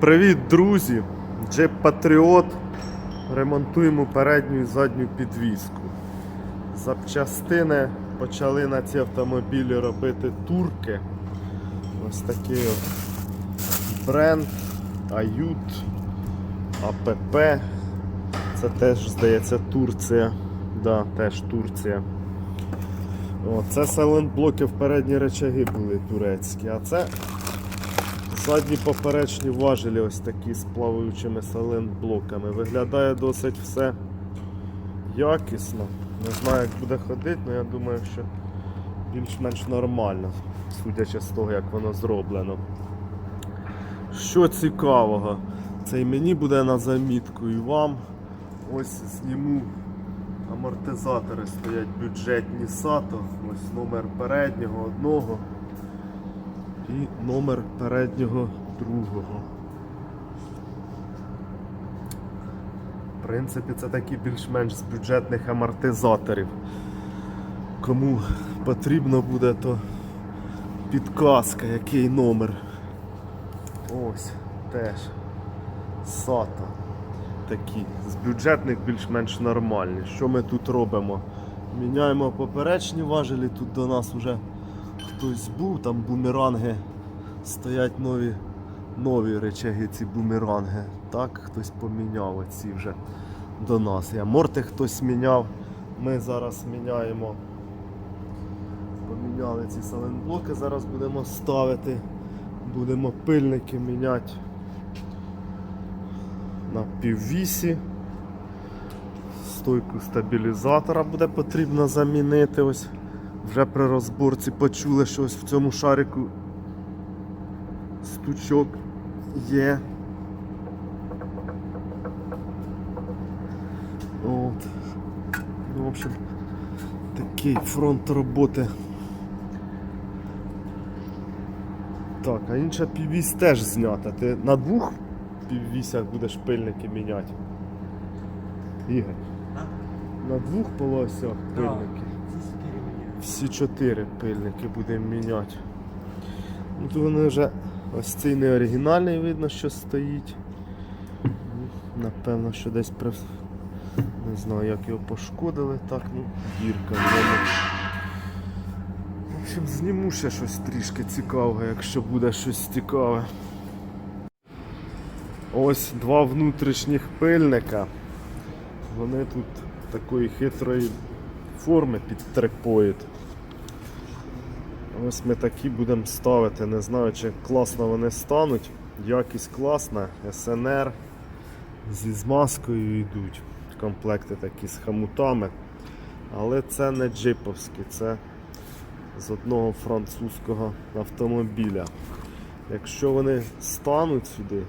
Привіт, друзі! Jeep Patriot. Ремонтуємо передню і задню підвіску. Запчастини почали на ці автомобілі робити турки. Ось такий от бренд, Ают, АПП. Це теж, здається, Турція. Да, теж Турція. О, це сайлент-блоки в передні речаги були турецькі, а це задні поперечні важелі ось такі з плаваючими сайлент-блоками. Виглядає досить все якісно. Не знаю, як буде ходити, але я думаю, що більш-менш нормально, судячи з того, як воно зроблено. Що цікавого, це і мені буде на замітку, і вам. Ось зніму амортизатори стоять бюджетні SATO. Ось номер переднього одного і номер переднього другого. В принципі, це такі більш-менш з бюджетних амортизаторів. Кому потрібно буде, то підказка, який номер. Ось теж SATA. Такі з бюджетних більш-менш нормальні. Що ми тут робимо? Міняємо поперечні важелі, тут до нас вже хтось був, там бумеранги стоять нові, нові речаги, ці бумеранги. Так, хтось поміняв оці вже до нас. Я морти хтось міняв. Ми зараз міняємо. Поміняли ці саленблоки, зараз будемо ставити. Будемо пильники міняти на піввісі. Стойку стабілізатора буде потрібно замінити. Ось вже при розборці почули, що ось в цьому шарику стучок є. От. Ну, в общем, такий фронт роботи. Так, а інша піввісь теж знята. Ти на двох піввісях будеш пильники міняти. Ігор. На двох полосях пильники. Всі чотири пильники будемо міняти. Ну, вони вже ось цей не оригінальний видно, що стоїть. Напевно, що десь при... не знаю, як його пошкодили. Так, ну, дірка в ньому. В общем, зніму ще щось трішки цікавого, якщо буде щось цікаве. Ось два внутрішніх пильника. Вони тут такої хитрої форми під трипоїд. Ось ми такі будемо ставити. Не знаю, чи класно вони стануть. Якість класна, СНР зі змазкою йдуть. Комплекти такі з хамутами. Але це не джиповські, це з одного французького автомобіля. Якщо вони стануть сюди,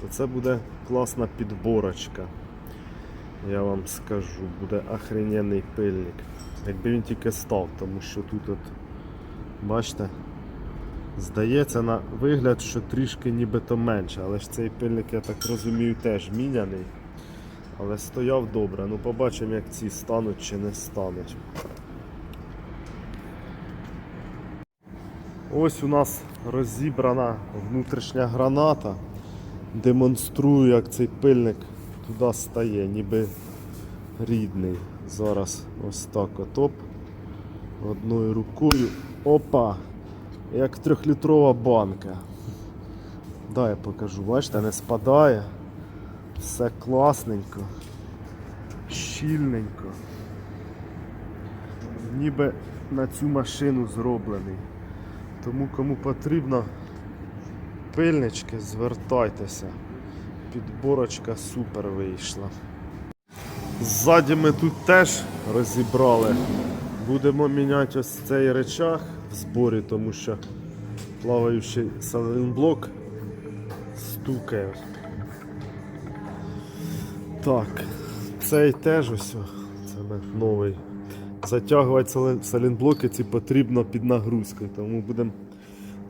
то це буде класна підборочка. Я вам скажу, буде охрененний пильник. Якби він тільки став, тому що тут от, бачите, здається на вигляд, що трішки нібито менше, але ж цей пильник, я так розумію, теж міняний. Але стояв добре. Ну побачимо, як ці стануть чи не стануть. Ось у нас розібрана внутрішня граната. Демонструю, як цей пильник туди стає, ніби рідний. Зараз ось так отоп. Одною рукою. Опа! Як трьохлітрова банка. Дай я покажу, бачите, не спадає. Все класненько, щільненько. Ніби на цю машину зроблений. Тому кому потрібно пильнички, звертайтеся. Підборочка супер вийшла. Ззаді ми тут теж розібрали. Будемо міняти ось цей речах в зборі, тому що плаваючий саленблок стукає. Так, цей теж ось, це новий. Затягувати сален- саленблоки ці потрібно під нагрузкою, тому будемо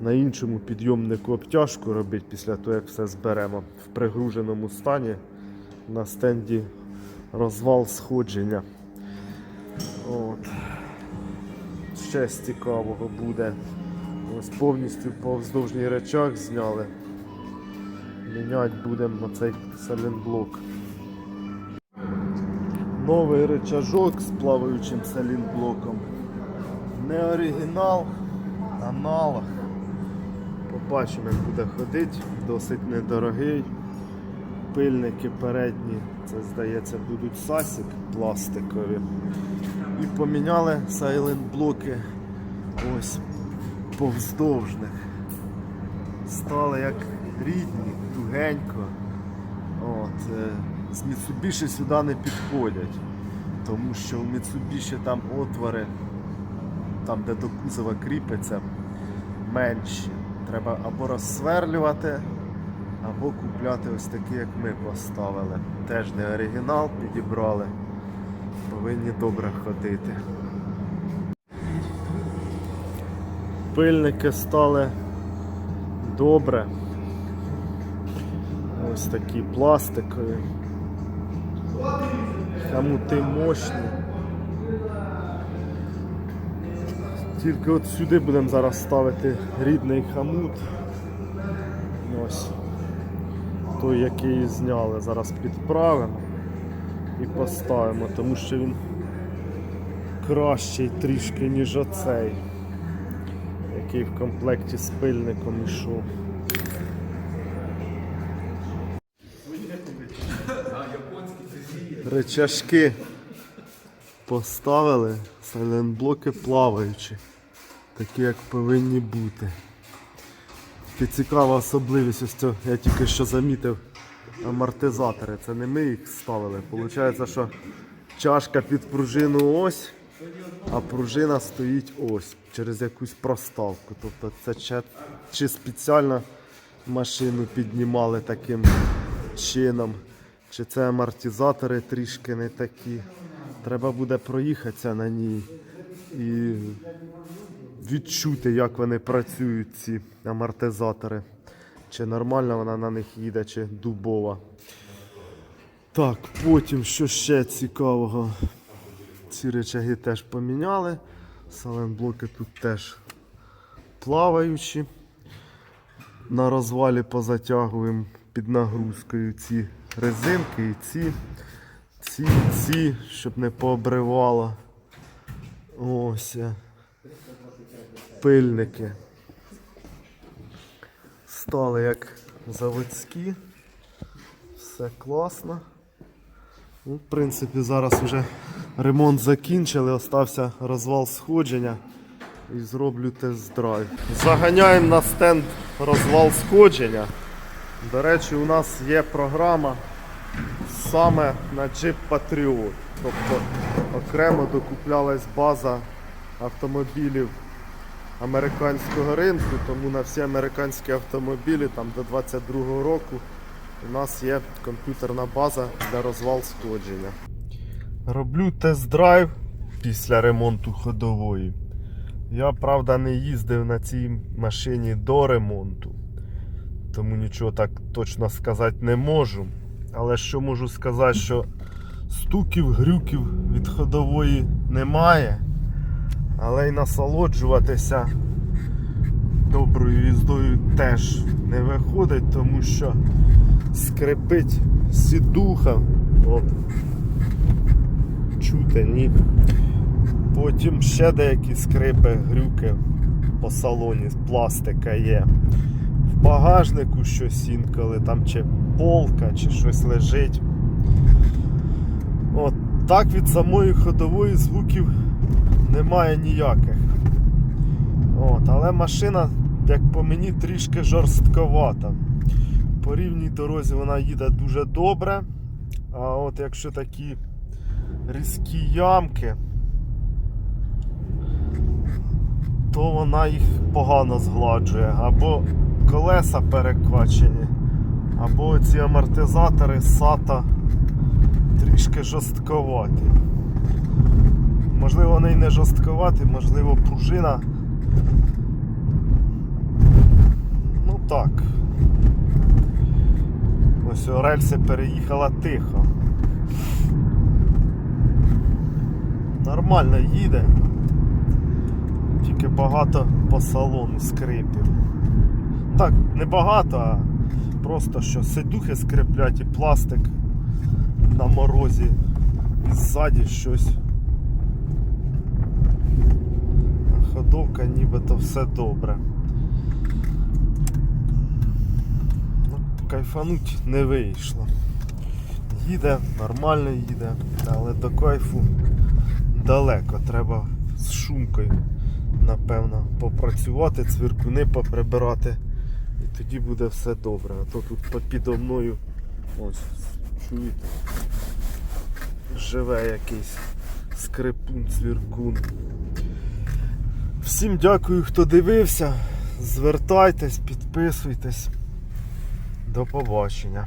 на іншому підйомнику обтяжку робити після того, як все зберемо в пригруженому стані на стенді розвал сходження. От. Ще з цікавого буде. Ось повністю по вздовжній речах зняли. Міняти будемо оцей салінблок. Новий рычажок з плаваючим салінблоком. Не оригінал, аналог. Побачимо, як буде ходити. Досить недорогий. Пильники передні, це здається, будуть сасік пластикові. І поміняли сайлент блоки ось повздовжних. Стали як рідні, тугенько. От, е, з Mitsubishi сюди не підходять, тому що у Mitsubishi там отвори, там де до кузова кріпиться, менші. Треба або розсверлювати, або купляти ось такі, як ми поставили. Теж не оригінал підібрали. Повинні добре ходити. Пильники стали добре. Ось такі пластикові. Хамути мощні. Тільки от сюди будемо зараз ставити рідний хамут. Ось. Той, який зняли, зараз підправимо і поставимо, тому що він кращий трішки, ніж оцей, який в комплекті з пильником ішов. Речашки поставили, сайлентблоки плаваючі, такі як повинні бути. Тільки цікава особливість, ось цього, я тільки що замітив амортизатори. Це не ми їх ставили. Получається, що чашка під пружину ось, а пружина стоїть ось через якусь проставку. Тобто це чи спеціально машину піднімали таким чином, чи це амортизатори трішки не такі. Треба буде проїхатися на ній і відчути, як вони працюють, ці амортизатори. Чи нормально вона на них їде, чи дубова. Так, потім що ще цікавого. Ці речаги теж поміняли. Саленблоки тут теж плаваючі. На розвалі позатягуємо під нагрузкою ці резинки і ці, ці, ці, щоб не пообривало. Ось. Пильники. Стали як заводські. Все класно. Ну, в принципі, зараз вже ремонт закінчили, остався розвал сходження і зроблю тест-драйв. Заганяємо на стенд розвал сходження. До речі, у нас є програма саме на Jeep Patriot. Тобто окремо докуплялась база автомобілів американського ринку, тому на всі американські автомобілі там до 22-го року у нас є комп'ютерна база для розвал сходження. Роблю тест-драйв після ремонту ходової. Я, правда, не їздив на цій машині до ремонту, тому нічого так точно сказати не можу. Але що можу сказати, що стуків, грюків від ходової немає, але й насолоджуватися доброю їздою теж не виходить, тому що скрипить сідуха. От. Чути, ні. Потім ще деякі скрипи, грюки по салоні пластика є. В багажнику щось інколи, там чи полка, чи щось лежить. От так від самої ходової звуків немає ніяких. От, але машина, як по мені, трішки жорстковата. По рівній дорозі вона їде дуже добре. А от якщо такі різкі ямки, то вона їх погано згладжує. Або колеса перекачені, або ці амортизатори SATA трішки жорстковаті. Можливо, вони не жорстковаті, можливо, пружина. Ну так. Ось рельси переїхала тихо. Нормально їде. Тільки багато по салону скрипів. Так, не багато, а просто що сидухи скриплять і пластик на морозі. І ззаді щось. А Ходовка нібито все добре. Ну, кайфануть не вийшло. Їде, нормально їде, але до кайфу далеко. Треба з шумкою, напевно, попрацювати, цвіркуни поприбирати. І тоді буде все добре. А то тут попідо мною ось, чуєте, живе якийсь скрипун, цвіркун. Всім дякую, хто дивився. Звертайтесь, підписуйтесь. До побачення.